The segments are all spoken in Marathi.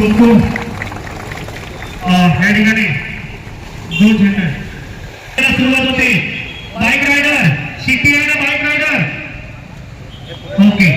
खूप खूप अं, या ठिकाणी दोन झेंडे आहेत. त्याला सुरुवात होते बाईक रायडर शिटी आहे ना बाईक रायडर ओके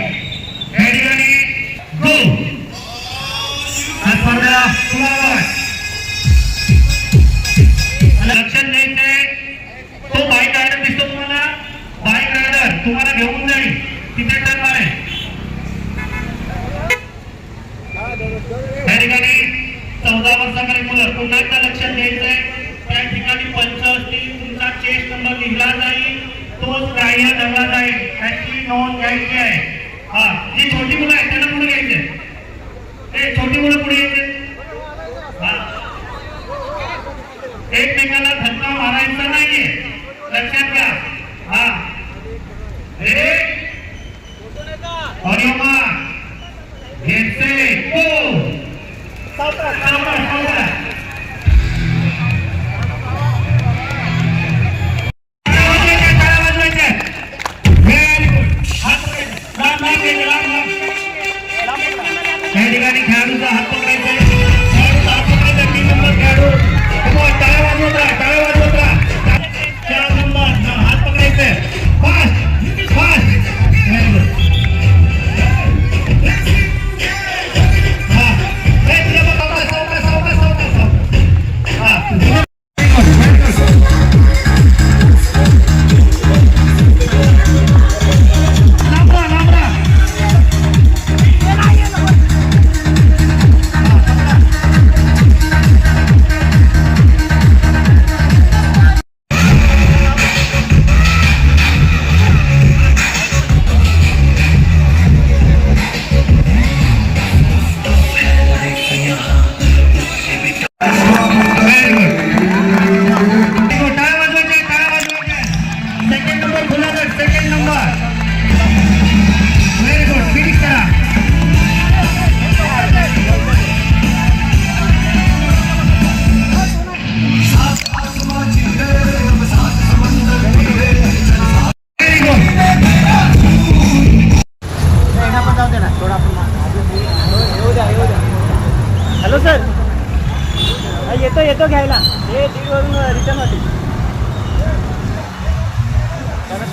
येतो येतो घ्यायला. हे दीडवरून रिटर्न होते.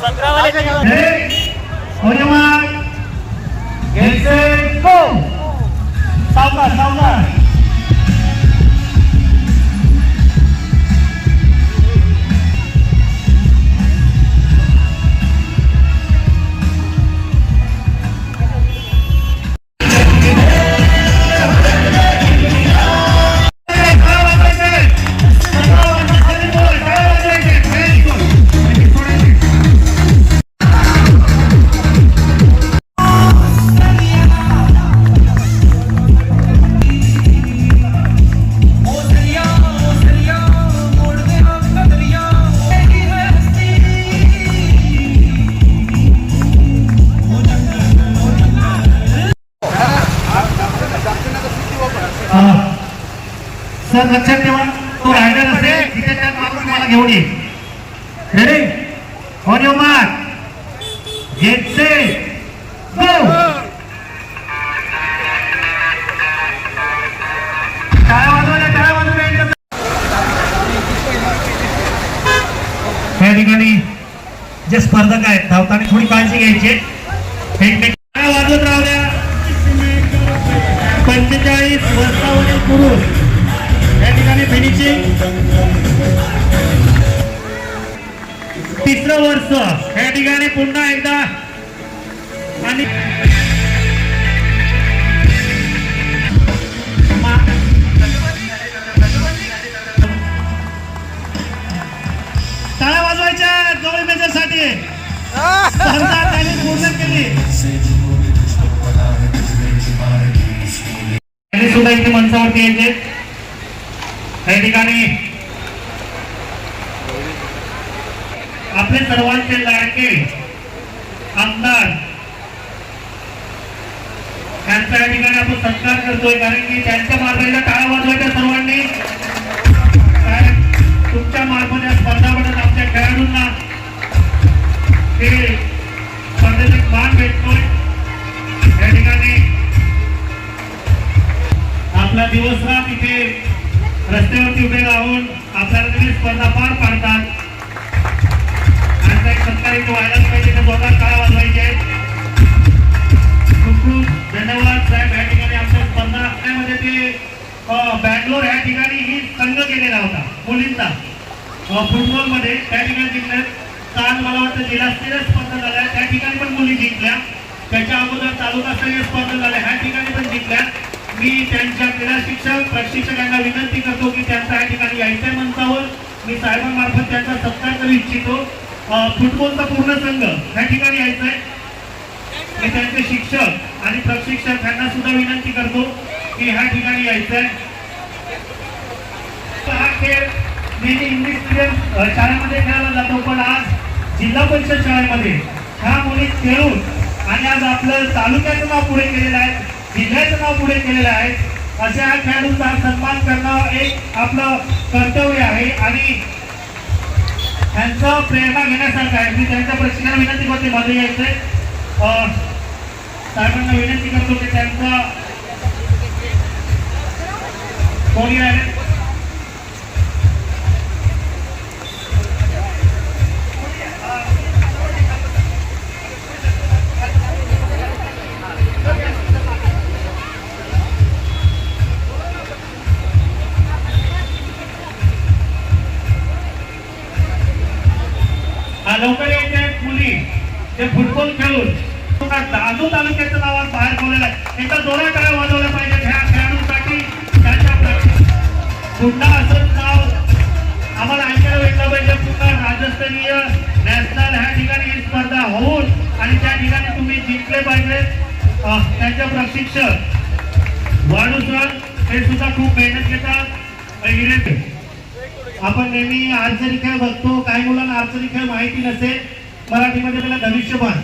पंधरावाल्याच्या घ्यावं Ready? सर लक्षात ठेवा तो रायडर असेल तिथे त्या मागून मला घेऊन ये ready on your mark get set go टाळ्या वाजवायच्या टाळ्या वाजवायच्या या ठिकाणी जे स्पर्धक आहेत धावताना थोडी काळजी घ्यायची. एकमेक टाळ्या वाजवत राहू द्या. पंचेचाळीस वर्षावरील पुरुष. ठिकाणी फिनिशिंग तिसरं वर्ष. या ठिकाणी पुन्हा एकदा. आणि मा- टाळ्या वाजवायच्या गवळी मेजरसाठी. पूर्ण केली. सुद्धा इथे मंचावरती येते या ठिकाणी आपले सर्वांचे लाडके आमदार त्यांचा या ठिकाणी आपण सत्कार करतोय कारण की त्यांच्या मार्फतीला टाळा वाजवायच्या सर्वांनी. तुमच्या मार्फत या स्पर्धा म्हणत आमच्या खेळाडूंना ते स्पर्धेत मान भेटतोय. या ठिकाणी आपला रस्त्यावरती उभे राहून आपल्याला तुम्ही स्पर्धा पार पाडतात. आणि काही सत्कारित व्हायलाच पाहिजे ते दोघात काय वाजवायचे? खूप खूप धन्यवाद साहेब या ठिकाणी आमच्या स्पर्धा त्यामध्ये ते बँगलोर या ठिकाणी ही संघ केलेला होता मुलींचा. अं, फुटबॉलमध्ये त्या ठिकाणी जिंकल्यात काल मला वाटतं जिल्हास्तरीय स्पर्धा झाल्या. त्या ठिकाणी पण मुली जिंकल्या. त्याच्या अगोदर तालुकास्तरीय स्पर्धा झाल्या. ह्या ठिकाणी पण जिंकल्या. मी त्यांच्या क्रीडा शिक्षक प्रशिक्षकांना विनंती करतो की त्यांचा या ठिकाणी यायच्या मंचावर. मी साहेबांमार्फत त्यांचा सत्कार करू इच्छितो. फुटबॉलचा पूर्ण संघ या ठिकाणी यायचा आहे मी त्यांचे शिक्षक आणि प्रशिक्षक यांना सुद्धा विनंती करतो की ह्या ठिकाणी यायचं आहे हा खेळ नेहमी इंग्लिश मिडियम शाळेमध्ये खेळला जातो पण आज जिल्हा परिषद शाळेमध्ये ह्या मुली खेळून आणि आज आपलं तालुक्याचं नाव पुढे केलेलं आहे. जिल्ह्याचं नाव पुढे केलेलं आहे अशा खेळाडूंचा सन्मान करणं एक आपलं कर्तव्य आहे आणि त्यांचं प्रेरणा घेण्यासारखं आहे. मी त्यांच्या प्रशिक्षण विनंती करते. मध्ये यायचंय साहेबांना विनंती करतो की त्यांचा कोणी आहे? बाहेर बोललेलं आहे. एकदा जोरा काय वाजवल्या पाहिजे ह्या खेळाडूंसाठी. त्यांच्या प्र- पुन्हा असंच नाव आम्हाला ऐकायला भेटलं पाहिजे. पुन्हा राज्यस्तरीय नॅशनल ह्या ठिकाणी ही स्पर्धा होऊन आणि त्या ठिकाणी तुम्ही जिंकले पाहिजे. त्यांचे प्रशिक्षक वाढू सर हे सुद्धा खूप मेहनत घेतात. आपण नेहमी आर्चरी खेळ बघतो. काही मुलांना आर्चरी खेळ माहिती नसेल. मराठीमध्ये त्याला धनुष्यबाण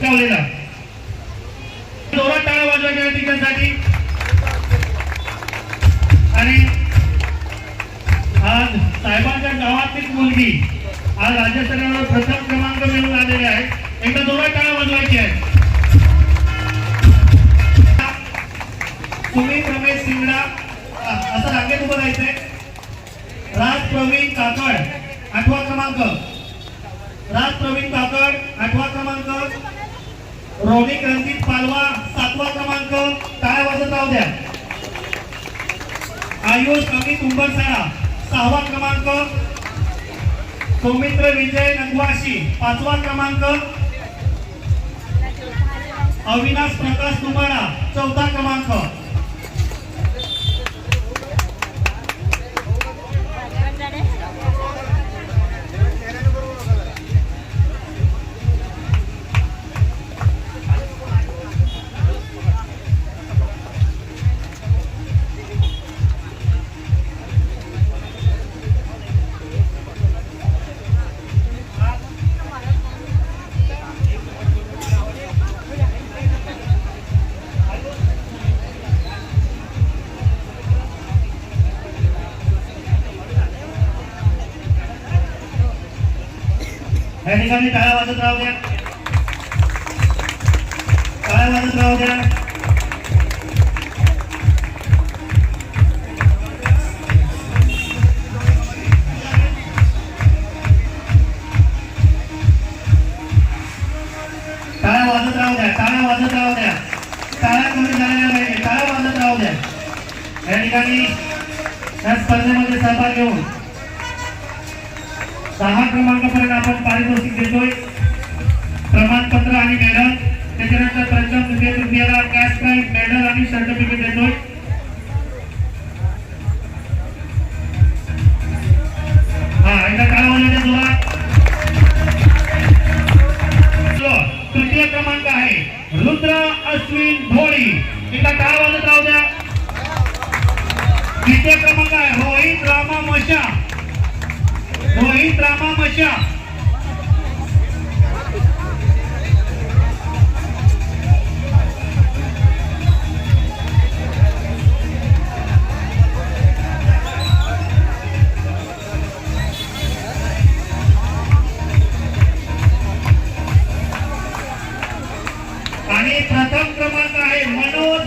ठेवलेला जोरात टाळा वाजवायच्या या आणि आज साहेबांच्या गावातील मुलगी आज राज्यस्तरावर प्रथम क्रमांक मिळून आलेले आहेत एकदा जोरात टाळा वाजवायची आहे. सुमित रमेश सिंगडा असं रांगेत उभं राहायचंय. राज प्रवीण काकड आठवा क्रमांक. राज प्रवीण काकड आठवा क्रमांक. रोनिक रणजित पालवा सातवा क्रमांक. काय वाजत राहू द्या. आयुष अमित उंबरसाळा सहावा क्रमांक. सौमित्र विजय नगवाशी पाचवा क्रमांक. अविनाश प्रकाश तुमाडा चौथा क्रमांक. ठिकाणी टाळ्या वाजत राहू द्या. टाळ्या वाजत राहू द्या. दहा क्रमांकापर्यंत आपण पारितोषिक देतोय प्रमाणपत्र आणि मेडल त्याच्यानंतर प्रथम द्वितीय तृतीयाला कॅश प्राईज मेडल आणि सर्टिफिकेट देतोय. हा एकदा काय वाजवते तुला तृतीय क्रमांक आहे. रुद्र अश्विन भोळी. एकदा काय वाजत राहू द्या. द्वितीय क्रमांक आहे. रोहित रामा मशा रोहित रामा मशा. आणि प्रथम क्रमांक आहे मनोज